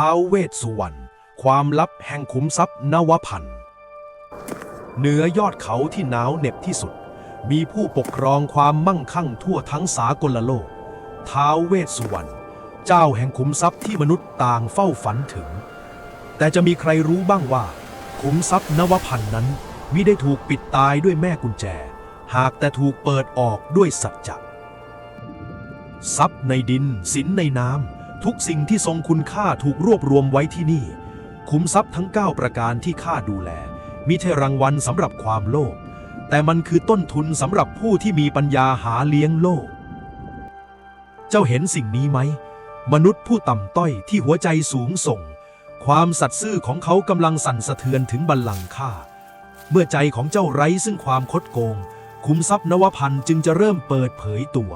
ท้าวเวสสุวรรณความลับแห่งขุมทรัพย์นวพันธ์เหนือยอดเขาที่หนาวเหน็บที่สุด มีผู้ปกครองความมั่งคั่งทั่วทั้งสากลโลก ท้าวเวสสุวรรณเจ้าแห่งขุมทรัพย์ที่มนุษย์ต่างเฝ้าฝันถึง แต่จะมีใครรู้บ้างว่า ขุมทรัพย์นวพันธ์นั้นมิได้ถูกปิดตายด้วยแม่กุญแจ หากแต่ถูกเปิดออกด้วยสัจจะทรัพย์ในดินสินในน้ำ ทุกสิ่งที่ทรงคุณค่าถูกรวบรวมไว้ที่นี่ คุ้มทรัพย์ทั้ง 9 ประการที่ข้าดูแล มิใช่รางวัลสำหรับความโลภแต่มันคือต้นทุนสำหรับผู้ที่มีปัญญาหาเลี้ยงโลก เจ้าเห็นสิ่งนี้ไหม มนุษย์ผู้ต่ำต้อยที่หัวใจสูงส่ง ความสัตย์ซื่อของเขากำลังสั่นสะเทือนถึงบัลลังก์ข้าเมื่อใจของเจ้าไร้ซึ่งความคดโกง คุ้มทรัพย์นวพันธ์จึงจะเริ่มเปิดเผยตัว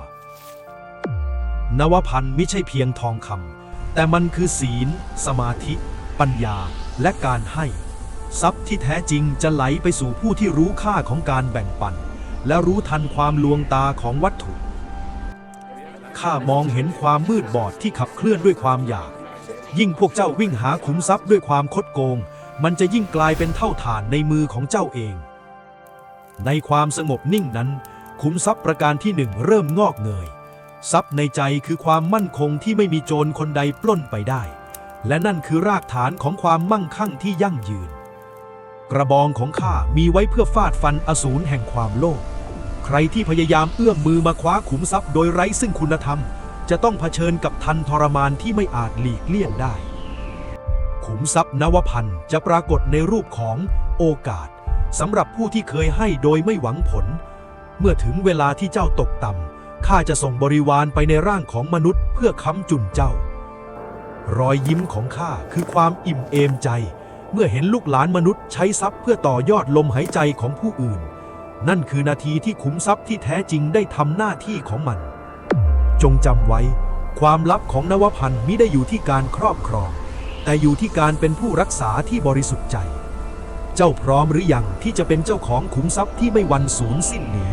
นวพันธ์ไม่ใช่เพียงทองคำแต่มันคือศีล สมาธิ ปัญญาและการให้ ทรัพย์ที่แท้จริงจะไหลไปสู่ผู้ที่รู้ค่าของการแบ่งปัน และรู้ทันความลวงตาของวัตถุข้ามองเห็นความมืดบอดที่ขับเคลื่อนด้วยความอยาก ยิ่งพวกเจ้าวิ่งหาขุมทรัพย์ด้วยความคดโกง มันจะยิ่งกลายเป็นเท่าฐานในมือของเจ้าเอง ในความสงบนิ่งนั้น ขุมทรัพย์ประการที่หนึ่งเริ่มงอกเงย ทรัพย์ในใจคือความมั่นคงที่ไม่มีโจรคนใดปล้นไปได้ และนั่นคือรากฐานของความมั่งคั่งที่ยั่งยืน กระบองของข้ามีไว้เพื่อฟาดฟันอสูรแห่งความโลภใครที่พยายามเอื้อมมือมาคว้าขุมทรัพย์โดยไร้ซึ่งคุณธรรม จะต้องเผชิญกับทันทรมานที่ไม่อาจหลีกเลี่ยงได้ ขุมทรัพย์นวพันธ์จะปรากฏในรูปของโอกาสสำหรับผู้ที่เคยให้โดยไม่หวังผล เมื่อถึงเวลาที่เจ้าตกต่ำ ข้าจะส่งบริวารไปในร่างของมนุษย์เพื่อค้ำจุนเจ้า รอยยิ้มของข้าคือความอิ่มเอมใจ เมื่อเห็นลูกหลานมนุษย์ใช้ทรัพย์เพื่อต่อยอดลมหายใจของผู้อื่น นั่นคือนาทีที่ขุมทรัพย์ที่แท้จริงได้ทำหน้าที่ของมัน จงจำไว้ ความลับของนวพันธ์มิได้อยู่ที่การครอบครอง แต่อยู่ที่การเป็นผู้รักษาที่บริสุทธิ์ใจ เจ้าพร้อมหรือยังที่จะเป็นเจ้าของขุมทรัพย์ที่ไม่วันสูญสิ้นนี้